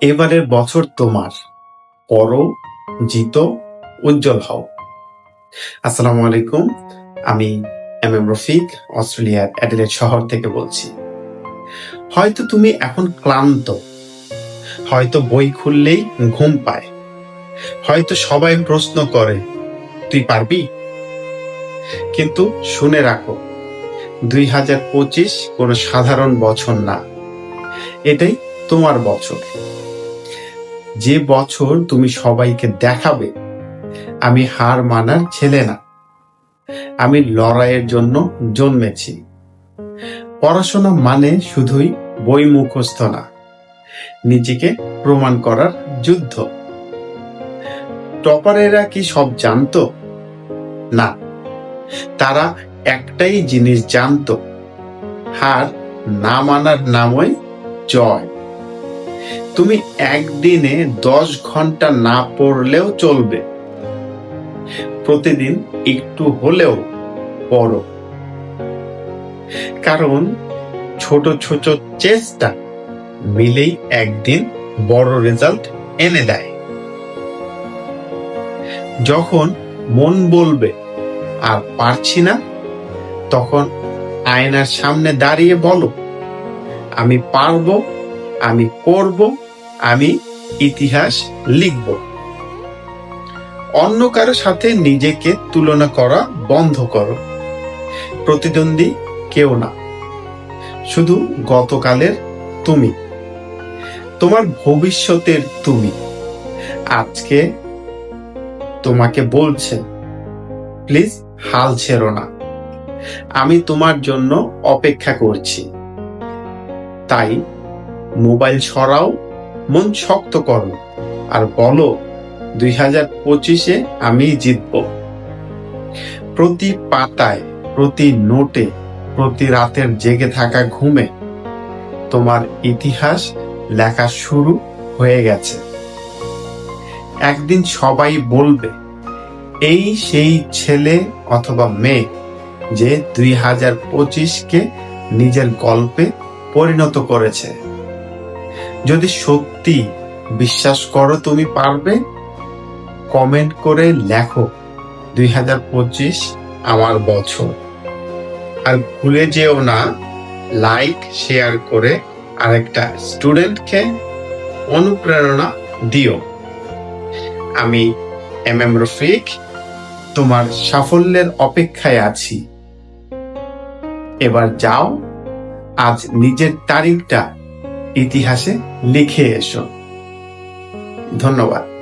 এবারের বছর তোমার। পড়ো, জিতো, উজ্জ্বল হও। আসসালামু আলাইকুম, আমি এম এম রফিক, অস্ট্রেলিয়ার অ্যাডিলেড শহর থেকে বলছি। হয়তো তুমি এখন ক্লান্ত। হয়তো বই খুললেই ঘুম পায়। হয়তো সবাই প্রশ্ন করে, তুই পারবি? কিন্তু শুনে রাখো, দুই হাজার পঁচিশ কোনো সাধারণ বছর না। এটাই তোমার বছর। যে বছর তুমি সবাইকে দেখাবে, আমি হার মানার ছেলে না। আমি লড়াইয়ের জন্য জন্মেছি। পড়াশোনা মানে শুধুই বই মুখস্থ না, নিজেকে প্রমাণ করার যুদ্ধ। টপারেরা কি সব জানতো? না, তারা একটাই জিনিস জানতো, হার না মানার নামই জয়। তুমি একদিনে দশ ঘণ্টা না পড়লেও চলবে। প্রতিদিন একটু হলেও পড়ো। কারণ ছোট ছোট চেষ্টা মিলেই একদিন বড় রেজাল্ট এনে দেয়। যখন মন বলবে, আর পারছি না, তখন আয়নার সামনে দাঁড়িয়ে বলো, আমি পারব, আমি করব আমি ইতিহাস লিখব। অন্য কারও সাথে নিজেকে তুলনা করা বন্ধ করো। প্রতিদ্বন্দ্বী কেউ না। শুধু গতকালের তুমি। তোমার ভবিষ্যতের তুমি। আজকে তোমাকে বলছে, প্লিজ হাল ছেড়ো না। আমি তোমার জন্য অপেক্ষা করছি। তাই মোবাইল সরাও মন শক্ত করো আর বলো, দুই হাজার পঁচিশে আমি জিতব। প্রতি পাতায়, প্রতি নোটে, প্রতি রাতের জেগে থাকা ঘুমে তোমার ইতিহাস লেখা শুরু হয়ে গেছে। একদিন সবাই বলবে, এই সেই ছেলে অথবা মেয়ে যে দুই হাজার পঁচিশকে নিজের গল্পে পরিণত করেছে। যদি সত্যি বিশ্বাস করো তুমি পারবে কমেন্ট করে লেখো দুই হাজার পঁচিশ আমার বছর। আর ভুলে যেও না লাইক শেয়ার করে আরেকটা স্টুডেন্টকে অনুপ্রেরণা দিও। আমি এম এম রফিক, তোমার সাফল্যের অপেক্ষায় আছি। এবার যাও, আজ নিজের তারিখটা ইতিহাসে লিখে এসো। ধন্যবাদ।